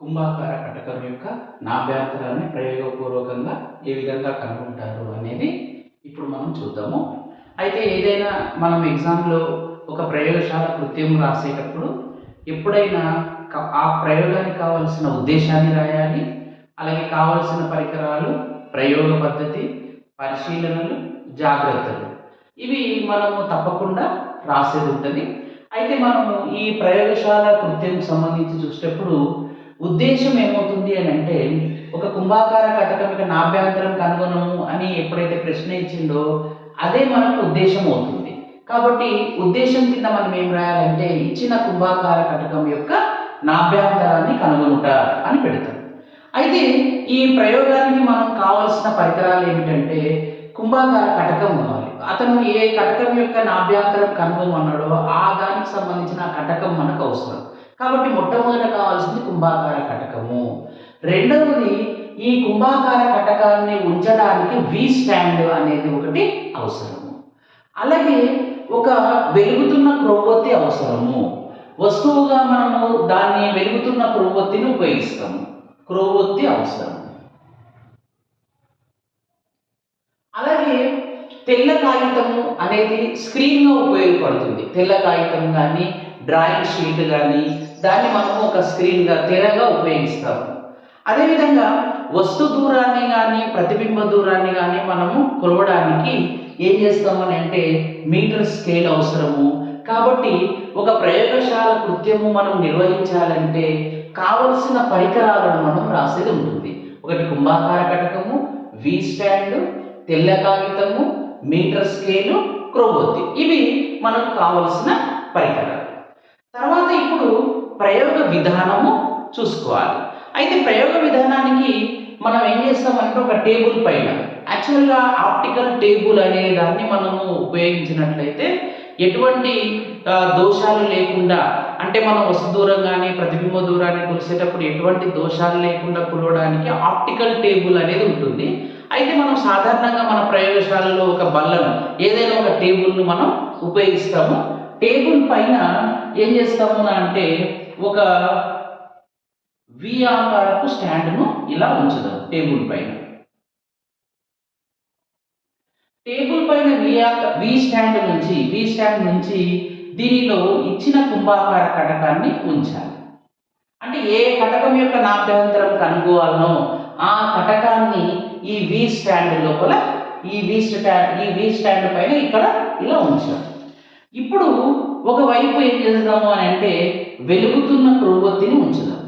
కుంభాకార కటకం యొక్క నాభ్యంతరాన్ని ప్రయోగపూర్వకంగా ఏ విధంగా కనుగొంటారు అనేది ఇప్పుడు మనం చూద్దాము. అయితే ఏదైనా మనం ఎగ్జామ్లో ఒక ప్రయోగశాల కృత్యం రాసేటప్పుడు ఎప్పుడైనా ఆ ప్రయోగానికి కావాల్సిన ఉద్దేశాన్ని రాయాలి అలాగే కావాల్సిన పరికరాలు ప్రయోగ పద్ధతి పరిశీలనలు జాగ్రత్తలు. ఇవి మనము తప్పకుండా రాసేది ఉంటుంది. అయితే మనము ఈ ప్రయోగశాల కృత్యం సంబంధించి చూసేటప్పుడు ఉద్దేశం ఏమవుతుంది అని అంటే ఒక కుంభాకార కటకం యొక్క నాభ్యంతరం కనుగొనము అని ఎప్పుడైతే ప్రశ్న ఇచ్చిందో అదే మనకు ఉద్దేశం అవుతుంది. కాబట్టి ఉద్దేశం కింద మనం ఏం రాయాలంటే ఇచ్చిన కుంభాకార కటకం యొక్క నాభ్యాంతరాన్ని కనుగొనుట అని పెడతాం. అయితే ఈ ప్రయోగానికి మనం కావాల్సిన పరికరాలు ఏమిటంటే కుంభాకార కటకం కావాలి. అతను ఏ కటకం యొక్క నాభ్యాంతరం కనుగొనమన్నాడో ఆ దానికి సంబంధించిన కటకం మనకు అవసరం. కాబట్టి మొట్టమొదట కావాల్సింది కుంభాకార కటకము. రెండవది ఈ కుంభాకార కటకాన్ని ఉంచడానికి వి స్టాండ్ అనేది ఒకటి అవసరము. అలాగే ఒక వెలుగుతున్న క్రొవ్వొత్తి అవసరము. వస్తువుగా మనము దాన్ని వెలుగుతున్న క్రొవ్వొత్తిని ఉపయోగిస్తాము. క్రొవ్వొత్తి అవసరం. అలాగే తెల్ల కాగితము అనేది స్క్రీన్గా ఉపయోగపడుతుంది. తెల్ల కాగితం కానీ డ్రాయింగ్ షీట్ కానీ దాన్ని మనము ఒక స్క్రీన్గా తెరగా ఉపయోగిస్తాము. అదేవిధంగా వస్తు దూరాన్ని కానీ ప్రతిబింబ దూరాన్ని కానీ మనము కొలవడానికి ఏం చేస్తామని అంటే మీటర్ స్కేల్ అవసరము. కాబట్టి ఒక ప్రయోగశాల కృత్యము మనం నిర్వహించాలంటే కావలసిన పరికరాలను మనం రాసేది ఉంటుంది. ఒకటి కుంభాకార కటకము వి స్టాండ్ తెల్ల కాగితము మీటర్ స్కేలు క్రొవ్వొత్తి ఇవి మనకు కావలసిన పరికరాలు. ప్రయోగ విధానము చూసుకోవాలి. అయితే ప్రయోగ విధానానికి మనం ఏం చేస్తామంటే ఒక టేబుల్ పైన యాక్చువల్గా ఆప్టికల్ టేబుల్ అనే దాన్ని మనము ఉపయోగించినట్లయితే ఎటువంటి దోషాలు లేకుండా అంటే మనం వస్తు దూరం కానీ ప్రతిబింబ దూరాన్ని కొలిసేటప్పుడు ఎటువంటి దోషాలు లేకుండా కొలవడానికి ఆప్టికల్ టేబుల్ అనేది ఉంటుంది. అయితే మనం సాధారణంగా మన ప్రయోగశాలలో ఒక బల్లను ఏదైనా ఒక టేబుల్ను మనం ఉపయోగిస్తాము. టేబుల్ పైన ఏం చేస్తాము అంటే ఒక వి ఆకారపు స్టాండ్ను ఇలా ఉంచుదాం టేబుల్ పైన. టేబుల్ పైన వి ఆక- వి స్టాండ్ నుంచి వి స్టాండ్ నుంచి దీనిలో ఇచ్చిన కుంభాకార కటకాన్ని ఉంచాలి. అంటే ఏ కటకం యొక్క నాభ్యంతరం కనుగోవాలనో ఆ కటకాన్ని ఈ వి స్టాండ్ లోపల ఈ వి స్టాండ్ ఈ వి స్టాండ్ పైన ఇక్కడ ఇలా ఉంచాలి. ఇప్పుడు ఒకవైపు ఏం చేద్దాము అని అంటే వెలుగుతున్న ప్రవృత్తిని ఉంచుదాం.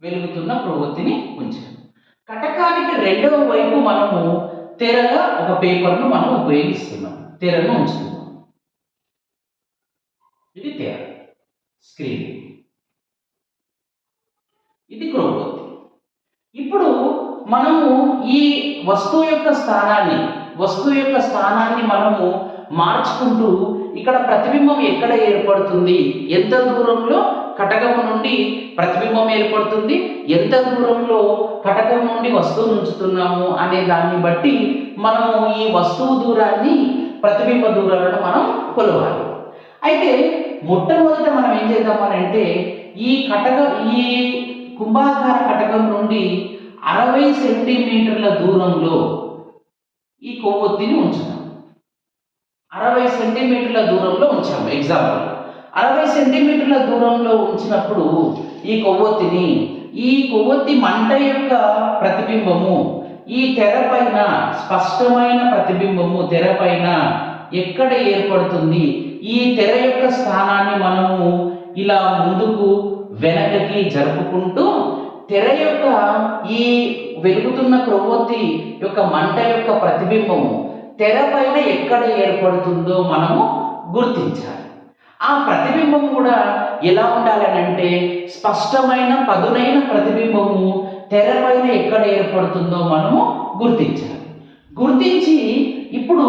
వెలుగుతున్న ప్రవృత్తిని ఉంచాం కటకానికి రెండవ వైపు మనము తెరగా ఒక పేపర్ను మనం ఉపయోగిస్తున్నాం. తెరను ఉంచుతున్నాం ఇది తెర. స్క్రీన్. ఇది క్రొవ్వొత్తి ఇప్పుడు మనము ఈ వస్తువు యొక్క స్థానాన్ని వస్తువు యొక్క స్థానాన్ని మనము మార్చుకుంటూ ఇక్కడ ప్రతిబింబం ఎక్కడ ఏర్పడుతుంది? ఎంత దూరంలో కటకము నుండి ప్రతిబింబం ఏర్పడుతుంది? ఎంత దూరంలో కటకం నుండి వస్తువు ఉంచుతున్నాము అనే దాన్ని బట్టి మనము ఈ వస్తువు దూరాన్ని ప్రతిబింబ దూరాలను మనం కొలవాలి. అయితే మొట్టమొదట మనం ఏం చేద్దామని అంటే ఈ కటక ఈ కుంభాకార కటకం నుండి అరవై సెంటీమీటర్ల దూరంలో ఈ కొవ్వొత్తిని ఉంచుతాం. అరవై సెంటీమీటర్ల దూరంలో ఉంచాము ఎగ్జాంపుల్ అరవై సెంటీమీటర్ల దూరంలో ఉంచినప్పుడు ఈ కొవ్వొత్తిని ఈ కొవ్వొత్తి మంట యొక్క ప్రతిబింబము ఈ తెర పైన స్పష్టమైన ప్రతిబింబము తెర పైన ఎక్కడ ఏర్పడుతుంది ఈ తెర యొక్క స్థానాన్ని మనము ఇలా ముందుకు వెనకకి జరుపుకుంటూ తెర యొక్క ఈ వెలుగుతున్న క్రొవ్వొత్తి యొక్క మంట యొక్క ప్రతిబింబము తెర పైన ఎక్కడ ఏర్పడుతుందో మనము గుర్తించాలి. ఆ ప్రతిబింబం కూడా ఎలా ఉండాలనంటే స్పష్టమైన పదునైన ప్రతిబింబము తెర పైన ఎక్కడ ఏర్పడుతుందో మనము గుర్తించాలి. గుర్తించి ఇప్పుడు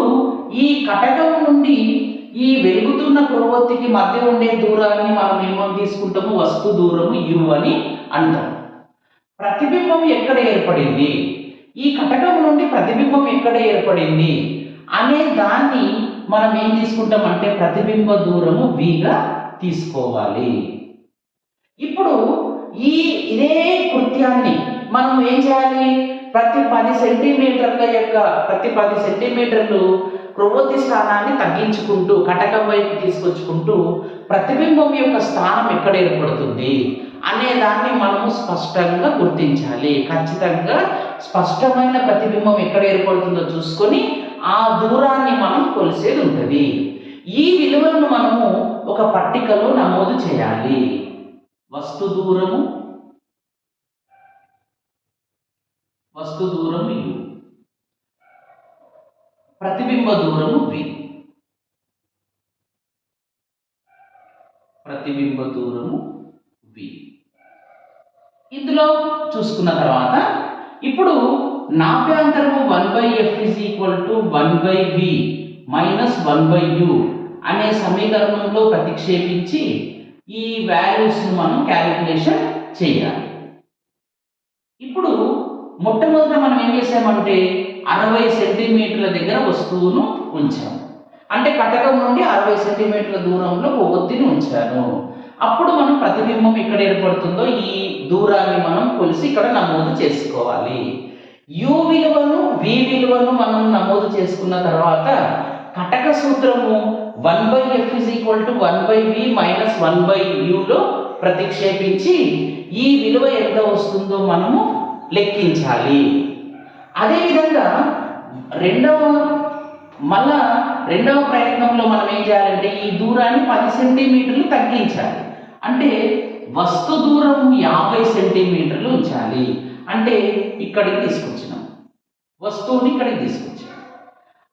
ఈ కటకం నుండి ఈ వెలుగుతున్న క్రొవ్వొత్తికి మధ్య ఉండే దూరాన్ని మనం ఏమో తీసుకుంటాము? వస్తు దూరము యు అని అంటాము. ప్రతిబింబం ఎక్కడ ఏర్పడింది? ఈ కటకం నుండి ప్రతిబింబం ఎక్కడ ఏర్పడింది? అనే దాన్ని మనం ఏం తీసుకుంటామంటే ప్రతిబింబ దూరము విగా తీసుకోవాలి. ఇప్పుడు ఈ ఇదే కృత్యాన్ని మనం ఏం చేయాలి? ప్రతి పది సెంటీమీటర్ల యొక్క ప్రతి పది సెంటీమీటర్లు ప్రవృత్తి స్థానాన్ని తగ్గించుకుంటూ కటకం వైపు తీసుకొచ్చుకుంటూ ప్రతిబింబం యొక్క స్థానం ఎక్కడ ఏర్పడుతుంది? అనే దాన్ని మనము స్పష్టంగా గుర్తించాలి. ఖచ్చితంగా స్పష్టమైన ప్రతిబింబం ఎక్కడ ఏర్పడుతుందో చూసుకొని ఆ దూరాన్ని మనం కొలిసేది ఉంటుంది. ఈ విలువలను మనము ఒక పట్టికలో నమోదు చేయాలి. వస్తు దూరము వస్తు దూరము యు ప్రతిబింబ దూరము వి. ప్రతిబింబ దూరము వి. ఇందులో చూసుకున్న తర్వాత ఇప్పుడు నాభ్యంతరము one by f is equal to one by v minus one by u అనే సమీకరణంలో ప్రతిక్షేపించి ఈ వాల్యూస్ను మనం క్యాలిక్యులేషన్ చేయాలి. ఇప్పుడు మొట్టమొదట మనం ఏం చేసామంటే అరవై సెంటీమీటర్ల దగ్గర వస్తువును ఉంచాము. అంటే కటకం నుండి అరవై సెంటీమీటర్ల దూరంలో ఒక ఒత్తిని ఉంచాను. అప్పుడు మనం ప్రతిబింబం ఎక్కడ ఏర్పడుతుందో ఈ దూరాన్ని మనం కొలిసి ఇక్కడ నమోదు చేసుకోవాలి. యు విలువను వి విలువను మనం నమోదు చేసుకున్న తర్వాత కటక సూత్రము one by f is equal to one by v minus one by యులో ప్రతిక్షేపించి ఈ విలువ ఎంత వస్తుందో మనము లెక్కించాలి. అదేవిధంగా రెండవ మళ్ళా రెండవ ప్రయత్నంలో మనం ఏం చేయాలంటే ఈ దూరాన్ని పది సెంటీమీటర్లు తగ్గించాలి. అంటే వస్తు దూరం యాభై సెంటీమీటర్లు ఉంచాలి. అంటే ఇక్కడికి తీసుకొచ్చినాం. వస్తువుని ఇక్కడికి తీసుకొచ్చాం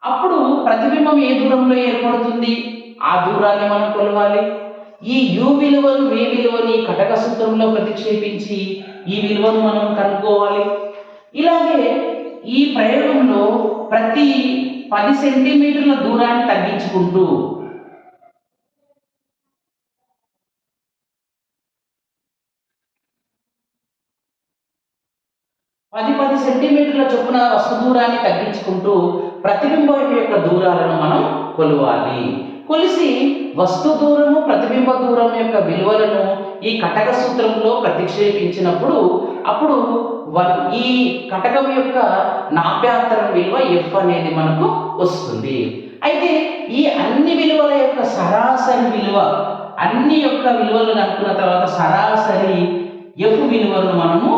అప్పుడు ప్రతిబింబం ఏ దూరంలో ఏర్పడుతుంది? ఆ దూరాన్ని మనం కొలవాలి. ఈ యు విలువను వి విలువని కటక సూత్రంలో ప్రతిక్షేపించి ఈ విలువను మనం కనుక్కోవాలి. ఇలాగే ఈ ప్రయోగంలో ప్రతి పది సెంటీమీటర్ల దూరాన్ని తగ్గించుకుంటూ పది పది సెంటీమీటర్ల చొప్పున వస్తు దూరాన్ని తగ్గించుకుంటూ ప్రతిబింబం యొక్క దూరాలను మనం కొలవాలి. కొలిసి వస్తు దూరము ప్రతిబింబ దూరం యొక్క విలువలను ఈ కటక సూత్రంలో ప్రతిక్షేపించినప్పుడు అప్పుడు వన్ ఈ కటకం యొక్క నాభ్యాంతరం విలువ ఎఫ్ అనేది మనకు వస్తుంది. అయితే ఈ అన్ని విలువల యొక్క సరాసరి విలువ అన్ని యొక్క విలువలు అనుకున్న తర్వాత సరాసరి ఎఫ్ విలువలను మనము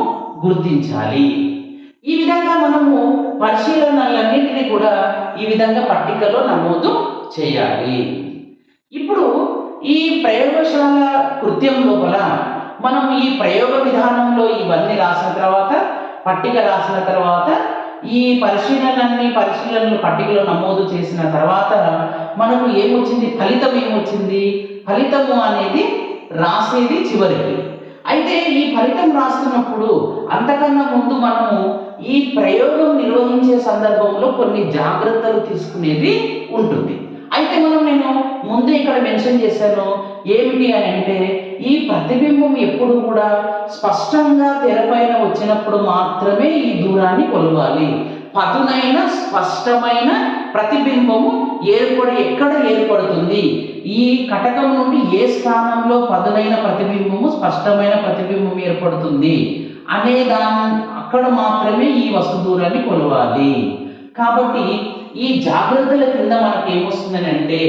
గుర్తించాలి. ఈ విధంగా మనము పరిశీలనలన్నింటినీ కూడా ఈ విధంగా పట్టికలో నమోదు చేయాలి. ఇప్పుడు ఈ ప్రయోగశాల కృత్యం లోపల మనం ఈ ప్రయోగ విధానంలో ఇవన్నీ రాసిన తర్వాత పట్టిక రాసిన తర్వాత ఈ పరిశీలనలన్నీ పరిశీలనలు పట్టికలో నమోదు చేసిన తర్వాత మనకు ఏమొచ్చింది? ఫలితం ఏమొచ్చింది? ఫలితము అనేది రాసేది చివరికి. అయితే ఈ ఫలితం రాస్తున్నప్పుడు అంతకన్నా ముందు మనము ఈ ప్రయోగం నిర్వహించే సందర్భంలో కొన్ని జాగ్రత్తలు తీసుకునేది ఉంటుంది. అయితే మనం నేను ముందు ఇక్కడ మెన్షన్ చేశాను ఏమిటి అని అంటే ఈ ప్రతిబింబం ఎప్పుడు కూడా స్పష్టంగా తెరపైన వచ్చినప్పుడు మాత్రమే ఈ దూరాన్ని కొలవాలి. పదునైన స్పష్టమైన ప్రతిబింబము ఏర్పడి ఎక్కడ ఏర్పడుతుంది? ఈ కటకం నుండి ఏ స్థానంలో పదునైన ప్రతిబింబము స్పష్టమైన ప్రతిబింబం ఏర్పడుతుంది? అనే దాని అక్కడ మాత్రమే ఈ వస్తు దూరాన్ని కొలవాలి. కాబట్టి ఈ జాగ్రత్తల కింద మనకు ఏమొస్తుందని అంటే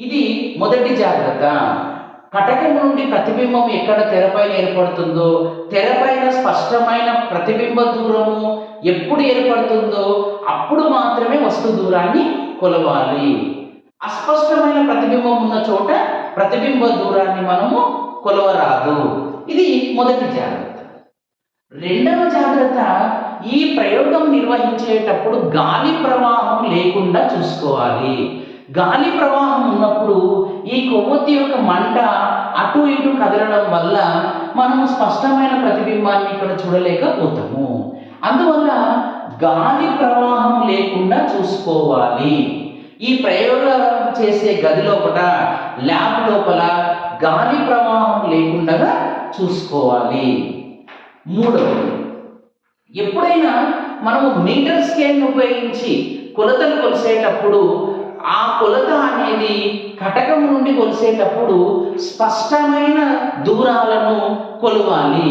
ఇది మొదటి జాగ్రత్త. కటకం నుండి ప్రతిబింబం ఎక్కడ తెరపైన ఏర్పడుతుందో తెరపైన స్పష్టమైన ప్రతిబింబ దూరము ఎప్పుడు ఏర్పడుతుందో అప్పుడు మాత్రమే వస్తు దూరాన్ని కొలవాలి. అస్పష్టమైన ప్రతిబింబం ఉన్న చోట ప్రతిబింబ దూరాన్ని మనము కొలవరాదు. ఇది మొదటి జాగ్రత్త. రెండవ జాగ్రత్త ఈ ప్రయోగం నిర్వహించేటప్పుడు గాలి ప్రవాహం లేకుండా చూసుకోవాలి. గాలి ప్రవాహం ఉన్నప్పుడు ఈ కొవ్వొత్తి యొక్క మంట అటు ఇటు కదలడం వల్ల మనము స్పష్టమైన ప్రతిబింబాన్ని ఇక్కడ చూడలేకపోతాము. అందువల్ల గాలి ప్రవాహం లేకుండా చూసుకోవాలి. ఈ ప్రయోగం చేసే గది లోపల ల్యాబ్ లోపల గాలి ప్రవాహం లేకుండా చూసుకోవాలి. మూడవది ఎప్పుడైనా మనము మీటర్ స్కేల్ని ఉపయోగించి కొలతలు కొలిసేటప్పుడు ఆ కొలత అనేది కటకం నుండి కొలిసేటప్పుడు స్పష్టమైన దూరాలను కొలవాలి.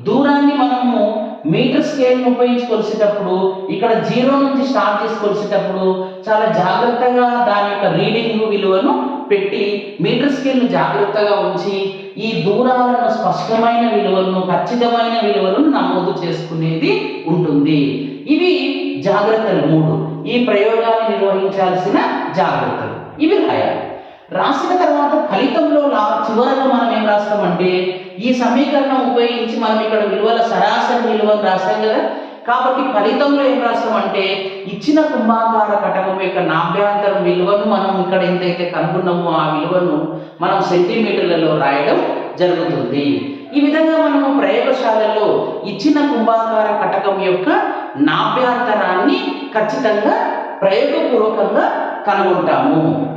దూరాన్ని మనము మీటర్ స్కేల్ని ఉపయోగించి కొలిసేటప్పుడు ఇక్కడ జీరో నుంచి స్టార్ట్ చేసి కొలిసేటప్పుడు చాలా జాగ్రత్తగా దాని యొక్క రీడింగ్ విలువను పెట్టి మీటర్ స్కేల్ను జాగ్రత్తగా ఉంచి ఈ దూరాలను స్పష్టమైన విలువలను ఖచ్చితమైన విలువలను నమోదు చేసుకునేది ఉంటుంది. ఇవి జాగ్రత్తలు మూడు. ఈ ప్రయోగాన్ని నిర్వహించాల్సిన జాగ్రత్తలు. ఇవి రాయాలి. రాసిన తర్వాత ఫలితంలో లా చివరగా మనం ఏం రాస్తామంటే ఈ సమీకరణం ఉపయోగించి మనం ఇక్కడ విలువల సరాసరి విలువను రాస్తాం కదా? కాబట్టి ఫలితంలో ఏం రాస్తామంటే ఇచ్చిన కుంభాకార కటకం యొక్క నాభ్యాంతరం విలువను మనం ఇక్కడ ఎంతైతే కనుగొన్నామో ఆ విలువను మనం సెంటీమీటర్లలో రాయడం జరుగుతుంది. ఈ విధంగా మనము ప్రయోగశాలలో ఇచ్చిన కుంభాకార కటకం యొక్క నాభ్యాంతరాన్ని ఖచ్చితంగా ప్రయోగపూర్వకంగా కనుగొంటాము.